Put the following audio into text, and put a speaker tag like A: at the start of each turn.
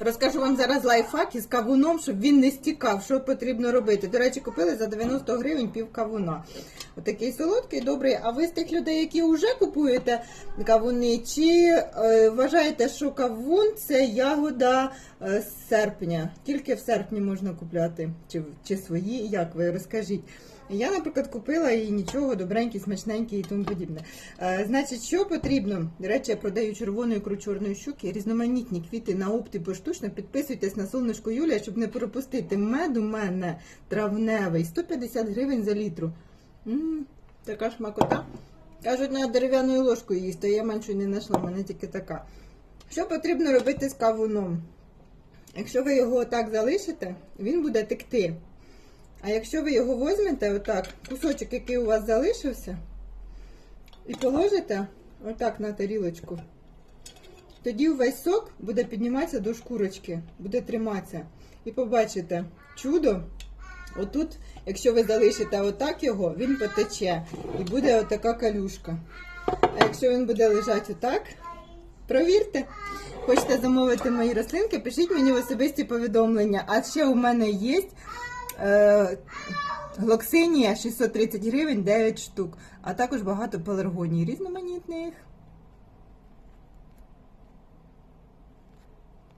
A: Розкажу вам зараз лайфхак із кавуном, щоб він не стікав. Що потрібно робити? До речі, купили за 90 гривень пів кавуна. Отакий солодкий, добрий. А ви з тих людей, які вже купуєте кавуни, чи е, вважаєте, що кавун це ягода е, з серпня? Тільки в серпні можна купляти, чи, чи свої? Як ви розкажіть? Я, наприклад, купила і нічого, добренький, смачненький і тому подібне. Е, значить, що потрібно? До речі, я продаю червону ікру чорної щуки, різноманітні квіти на опті поштучно. Підписуйтесь на сонечко Юлія, щоб не пропустити. Мед у мене травневий, 150 гривень за літру. м така смакота. Кажуть, на дерев'яною ложкою їсти, я меншої не знайшла, в мене тільки така. Що потрібно робити з кавуном? Якщо ви його отак залишите, він буде текти. А якщо ви його візьмете, отак, кусочок, який у вас залишився, і положите отак на тарілочку, тоді увесь сок буде підніматися до шкурочки, буде триматися. І побачите чудо. Отут, якщо ви залишите отак його, він потече і буде отака калюшка. А якщо він буде лежати отак, провірте. Хочете замовити мої рослинки, пишіть мені в особисті повідомлення. А ще у мене є е, глоксинія 630 гривень 9 штук, а також багато пеларгоній різноманітних.